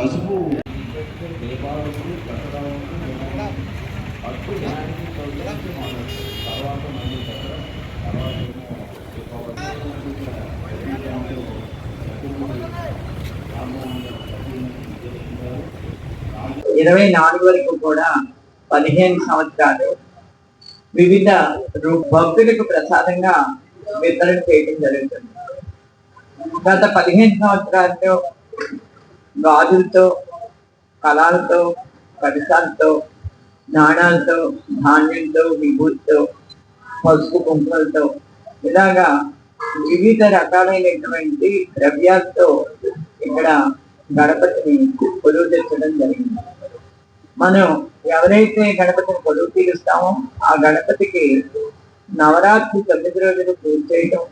పసుపు. దీపావళికి దసరాకి తర్వాత మళ్ళీ దసరా తర్వాత ఇరవై నాలుగు వరకు కూడా పదిహేను సంవత్సరాలు వివిధ భక్తులకు ప్రసాదంగా వితరణ చేయడం జరుగుతుంది. గత పదిహేను సంవత్సరాల్లో గాజులతో కళాలతో కడిసాలతో నాణాలతో ధాన్యంతో విభూతితో పసుపు కుంకుమలతో ఇలాగా వివిధ రకాలైనటువంటి ద్రవ్యాలతో ఇక్కడ గణపతిని కొలువు తెచ్చడం జరిగింది. మనం ఎవరైతే గణపతిని కొలువు తీరుస్తామో ఆ గణపతికి నవరాత్రి తొమ్మిది రోజులు పూజ చేయడం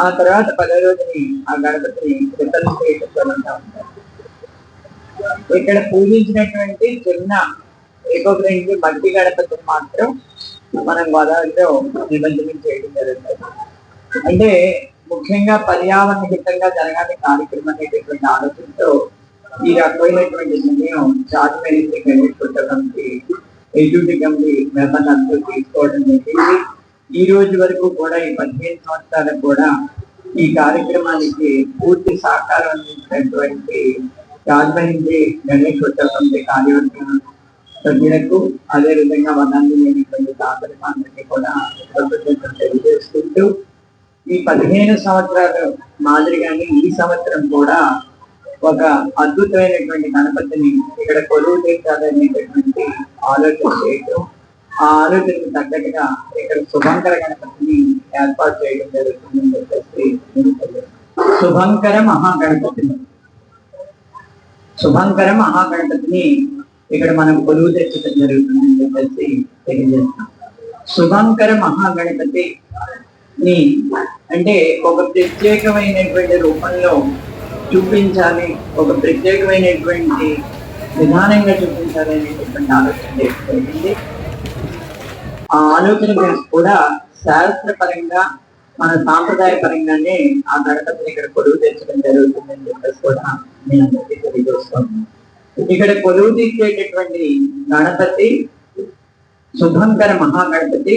ఆ తర్వాత పదో రోజుని ఆ గణపతిని వితరణ ఉంటారు ఇక్కడ పూజించినటువంటి చిన్న ఏకోగ్రహించి మట్టి గణపతిని మాత్రం మనం గోదావరిలో నిమజ్జనం చేయడం జరుగుతుంది. అంటే ముఖ్యంగా పర్యావరణ హితంగా జరగాలి కార్యక్రమం అనేటటువంటి ఆలోచనతో ఈ రకమైనటువంటి నిర్ణయం చాటుమేరి గణేష్ పుస్తకంకి ఎడ్యూటీ కమిటీ మెంబర్ అందరూ తీసుకోవడం జరిగింది. ఈ రోజు వరకు కూడా ఈ పదిహేను సంవత్సరాలకు కూడా ఈ కార్యక్రమానికి పూర్తి సహకారం అందించినటువంటి రాజమహేంద్రి గణేష్ ఉత్సవ కమిటీ కార్యవర్గం సభ్యులకు అదే విధంగా వనాన్ని లేనిటువంటి అందరికీ కూడా కృతజ్ఞతలు తెలియజేసుకుంటూ ఈ పదిహేను సంవత్సరాలు మాదిరిగానే ఈ సంవత్సరం కూడా ఒక అద్భుతమైనటువంటి గణపతిని ఇక్కడ కొలువు తీర్చాలనేటటువంటి ఆలోచన చేయటం ఆ ఆలోచనకు తగ్గట్టుగా ఇక్కడ శుభంకర గణపతిని ఏర్పాటు చేయడం జరుగుతుందని చెప్పేసి శుభంకర మహాగణపతిని శుభంకర మహాగణపతిని ఇక్కడ మనం కొలువు తెచ్చడం జరుగుతుందని చెప్పేసి తెలియజేస్తాం. శుభంకర మహాగణపతి ని అంటే ఒక ప్రత్యేకమైనటువంటి రూపంలో చూపించాలి ఒక ప్రత్యేకమైనటువంటి విధానంగా చూపించాలి అనేటటువంటి ఆలోచన జరిగింది ఆ ఆలోచన కూడా శాస్త్రపరంగా మన సాంప్రదాయ పరంగానే ఆ గణపతిని ఇక్కడ కొలువు తెచ్చడం జరుగుతుందని చెప్పేసి కూడా నేను అందరికీ తెలియజేస్తున్నాను. ఇక్కడ కొలువు తీసేటటువంటి గణపతి శుభంకర మహాగణపతి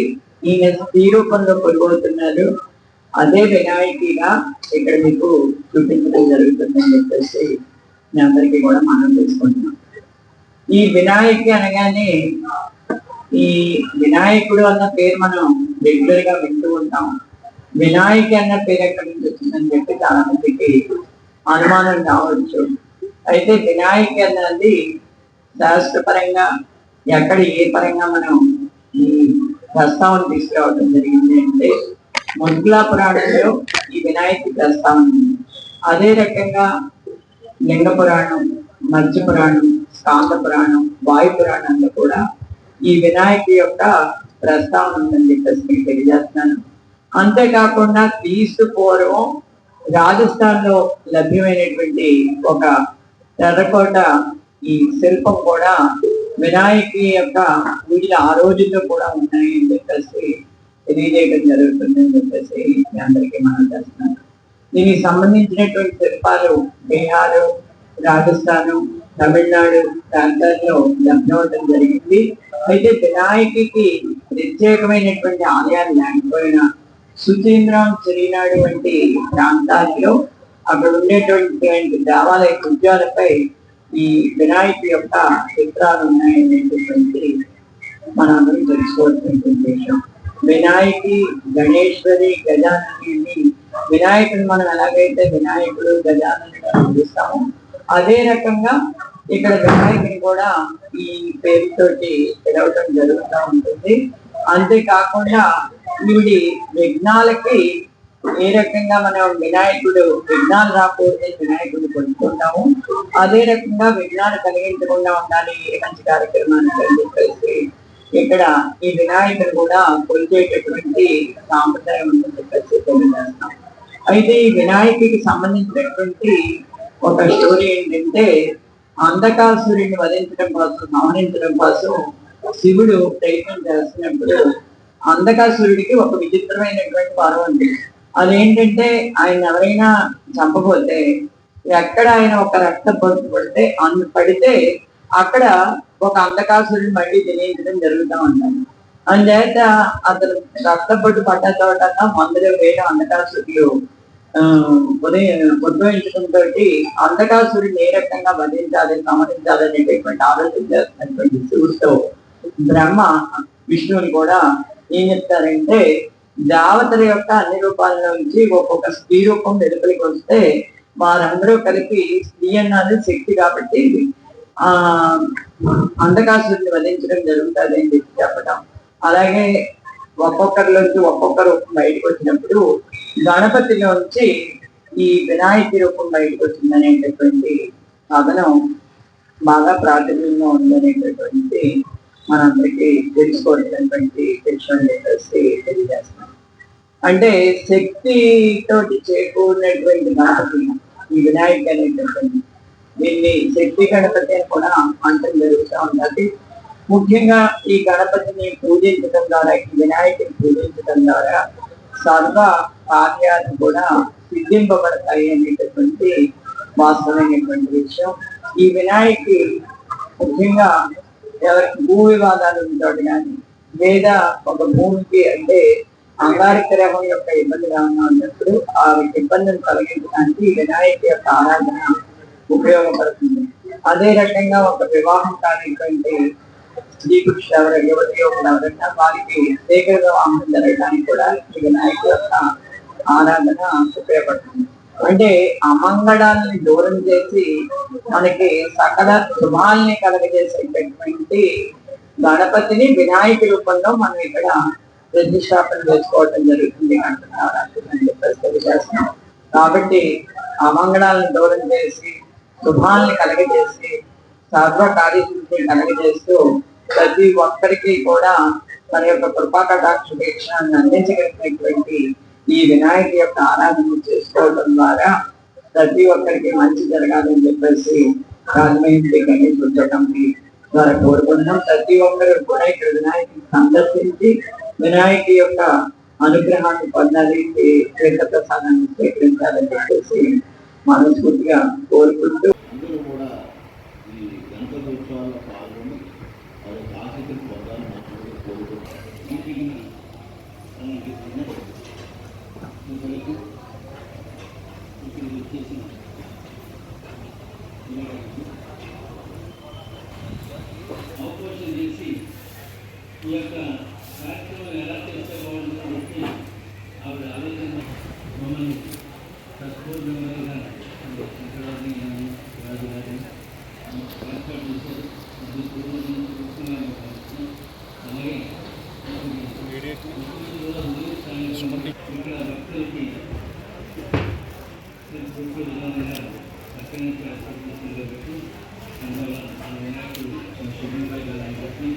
ఈయన స్త్రీ రూపంలో కొలువవుతున్నారు. అదే వినాయకిగా ఇక్కడ మీకు చూపించడం జరుగుతుందని చెప్పేసి మీ అందరికీ కూడా మనం తెలుసుకుంటున్నాం. ఈ వినాయకి అనగానే ఈ వినాయకుడు అన్న పేరు మనం రెగ్యులర్గా వింటూ ఉంటాం. వినాయక అన్న పేరు ఎక్కడి నుంచి వచ్చిందని చెప్పి చాలా మందికి అనుమానం రావచ్చు. అయితే వినాయక అన్నది శాస్త్రపరంగా ఎక్కడ ఏ పరంగా మనం ఈ ప్రస్తావన తీసుకురావడం జరిగింది అంటే ముద్లా పురాణంలో ఈ వినాయక ప్రస్తావన అదే రకంగా లింగ పురాణం మత్స్య పురాణం స్కాంద పురాణం వాయు పురాణంలో కూడా ఈ వినాయక యొక్క ప్రస్తావన ఉందని చెప్పేసి మీకు తెలియజేస్తున్నాను. అంతేకాకుండా క్రీస్తు పూర్వం రాజస్థాన్లో లభ్యమైనటువంటి ఒక టెర్రకోట ఈ శిల్పం కూడా వినాయకి యొక్క వీళ్ళ ఆ రోజుల్లో కూడా ఉన్నాయని చెప్పేసి తెలియజేయడం జరుగుతుందని చెప్పేసి మీ అందరికీ మనం చేస్తున్నాను. దీనికి సంబంధించినటువంటి శిల్పాలు బీహారు రాజస్థాన్ తమిళనాడు ప్రాంతాల్లో లభ్యమవడం జరిగింది. అయితే వినాయకుడికి ప్రత్యేకమైనటువంటి ఆలయాలు లేకపోయినా సుచీంద్రం శ్రీనాడు వంటి ప్రాంతాల్లో అక్కడ ఉండేటువంటి దేవాలయ కృత్యాలపై ఈ వినాయకుడి యొక్క చిత్రాలు ఉన్నాయనేటటువంటి మనం అందరం తెలుసుకోవాల్సినటువంటి విషయం వినాయకి గణేశ్వరి గజానని వినాయకుడు మనం ఎలాగైతే వినాయకుడు గజానని అని అదే రకంగా ఇక్కడ వినాయకుని కూడా ఈ పేరుతోటి పిలవటం జరుగుతూ ఉంటుంది. అంతేకాకుండా ఈవిడి విఘ్నాలకి ఏ రకంగా మనం వినాయకుడు విఘ్నాలు రాకూడదని వినాయకుడు కొనుక్కుంటాము. అదే రకంగా విఘ్నాలు కలిగించకుండా ఉండాలి మంచి కార్యక్రమానికి కలిసి చెప్పేసి ఇక్కడ ఈ వినాయకుడు కూడా కొలిచేటటువంటి సాంప్రదాయం ఉందని చెప్పేసి తెలియజేస్తాం. అయితే ఈ వినాయకుడికి సంబంధించినటువంటి ఒక స్టోరీ ఏంటంటే అంధకాసురుడిని వధించడం కోసం గమనించడం కోసం శివుడు ప్రయత్నం చేస్తున్నప్పుడు అంధకాసురుడికి ఒక విచిత్రమైనటువంటి వరం ఉంది. అదేంటంటే ఆయన ఎవరైనా చంపబోతే ఎక్కడ ఆయన ఒక రక్త పొట్టు పడితే అన్ను పడితే అక్కడ ఒక అంధకాసురుని మళ్ళీ తినేయించడం జరుగుతూ ఉంటాను అందుచేత అతను రక్తపొట్టు పడ్డ చోట మందులు వేయడం అంధకాసురులు ఉదయం ఉద్భవించడంతో అంధకాసురుని ఏ రకంగా వధించాలి సమరించాలి అనేటటువంటి ఆలోచన చేస్తున్నటువంటి శివుడితో బ్రహ్మ విష్ణువుని కూడా ఏం చెప్తారంటే దేవతల యొక్క అన్ని రూపాల నుంచి ఒక్కొక్క స్త్రీ రూపం వెలుపలికి వస్తే వారందరూ కలిపి స్త్రీ అన్నది శక్తి కాబట్టి ఆ అంధకాసురుని వధించడం జరుగుతుంది అని చెప్పి చెప్పడం అలాగే ఒక్కొక్కరిలోంచి ఒక్కొక్క రూపం బయటకు వచ్చినప్పుడు గణపతిలోంచి ఈ వినాయక రూపం బయటకు వచ్చింది అనేటటువంటి సాధనం బాగా ప్రాచుర్యంలో ఉందనేటటువంటి మనందరికీ తెలుసుకోవాల్సినటువంటి విషయం తెలియజేస్తాం అంటే శక్తితో చేకూరినటువంటి గణపతి ఈ వినాయకుడు అనేటటువంటి దీన్ని శక్తి గణపతి అని కూడా అంటం జరుగుతూ ఉన్నది ముఖ్యంగా ఈ గణపతిని పూజించడం ద్వారా ఈ వినాయకుని పూజించడం ద్వారా సర్వ కార్యాలు కూడా సిద్ధింపబడతాయి అనేటటువంటి వాస్తవమైనటువంటి విషయం. ఈ వినాయకి ముఖ్యంగా ఎవరికి భూ వివాదాలు ఉంటాడు కానీ లేదా ఒక భూమికి అంటే అంగారక గ్రహం యొక్క ఇబ్బందిగా ఉన్నప్పుడు ఆ ఇబ్బందిని తొలగించడానికి ఈ వినాయక యొక్క ఆరాధన ఉపయోగపడుతుంది. అదే రకంగా ఒక వివాహం కానిటువంటి శ్రీకృష్ణ ఎవరు యువతి యువకులు ఎవరైనా వారికి శీఘ్ర ఆమె జరగడానికి కూడా ఈ వినాయక యొక్క ఆరాధన ఉపయోగపడుతుంది అంటే అమంగళాలని దూరం చేసి మనకి సకల శుభాల్ని కలగజేసేటటువంటి గణపతిని వినాయక రూపంలో మనం ఇక్కడ ప్రతిష్టాపన చేసుకోవటం జరుగుతుంది అంటున్నారు కాబట్టి అమంగళాలను దూరం చేసి శుభాల్ని కలగజేసి సర్వ కార్యసిద్ధిని కలగజేస్తూ ప్రతి ఒక్కరికి కూడా మన యొక్క కృపా కటాక్ష అందించగలిగినటువంటి ఈ వినాయక యొక్క ఆరాధన చేసుకోవడం ద్వారా ప్రతి ఒక్కరికి మంచి జరగాలని చెప్పేసి రాజమహేంద్రి గణేష్ ఉద్యోగంకి ద్వారా కోరుకుంటున్నాం. ప్రతి ఒక్కరు కూడా ఇక్కడ వినాయకుని సందర్శించి వినాయక యొక్క అనుగ్రహాన్ని పొందాలి ఈ తీర్థ ప్రసాదాన్ని స్వీకరించాలని చెప్పేసి మనసు కోరుకుంటూ అందరూ కూడా ఈ గణపతి ఉత్సవాల్లో పాల్గొని వారి యొక్క ఆసక్తిని పొందాలని మనస్ఫూర్తిగా కోరుకుంటున్నాం వీటికి మనకి ఉన్నది. ఇక్కడికి ఇక్కడికి వచ్చేసి వినాయకుడికి అవకాశం చేసి ఈ యొక్క కార్యక్రమం ఎలా చేస్తే బాగుంటుందని చెప్పి ఆవిడ ఆలోచన మమ్మల్ని తత్పూర్ణంగా శంకరాన్ని కానీ రాజు గారిని ఏర్పాటు చేశారు అది పూర్వం నుంచి చూస్తున్నాను అలాగే ఇక్కడ భక్తులకి అక్కడి నుంచి ఏర్పాటు చేసింది కాబట్టి అందువల్ల ఆ వినాయకుడు శుభ్రంగా చెప్పి